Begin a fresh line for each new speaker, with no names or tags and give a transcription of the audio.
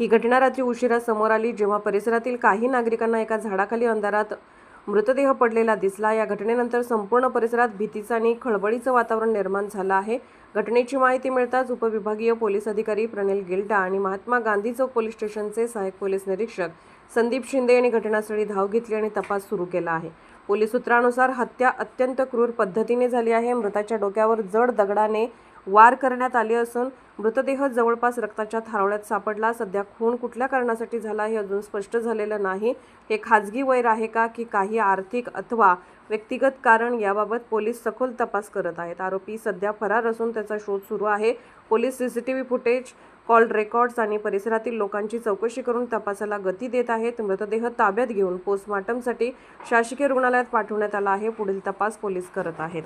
ही घटना रात्री उशिरा समोर आली जेव्हा परिसरातील काही नागरिकांना एका झाडाखाली अंधारात मृतदेह पडलेला दिसला. या घटनेनंतर संपूर्ण परिसरात भीतीचं आणि खळबळीचं वातावरण निर्माण झालं आहे. घटनेची माहिती मिळताच उपविभागीय पोलीस अधिकारी प्रणिल गिल्डा आणि महात्मा गांधी चौक पोलीस स्टेशनचे सहाय्यक पोलीस निरीक्षक संदीप शिंदे यांनी घटनास्थळी धाव घेतली आणि तपास सुरू केला आहे. पोलीस सूत्रानुसार हत्या अत्यंत क्रूर पद्धतीने झाली आहे. मृताच्या डोक्यावर जड दगडाने वार करण्यात आले असून मृतदेह जवळपास रक्ताच्या थारोळ्यात सापडला. सध्या खून कुठल्या कारणासाठी झाला हे अजून स्पष्ट झालेलं नाही. हे खाजगी वैर आहे का की काही आर्थिक अथवा व्यक्तिगत कारण याबाबत पोलीस सखोल तपास करत आहेत? आरोपी सध्या फरार असून त्याचा शोध सुरू आहे. Police CCTV footage call records आणि परिसरातील लोकांची चौकशी करून तपासाला गती देत आहेत. मृतदेह ताब्यात घेऊन पोस्टमॉर्टमसाठी शासकीय रुग्णालयात पाठवण्यात आला आहे. पुढील तपास पोलीस करत आहेत.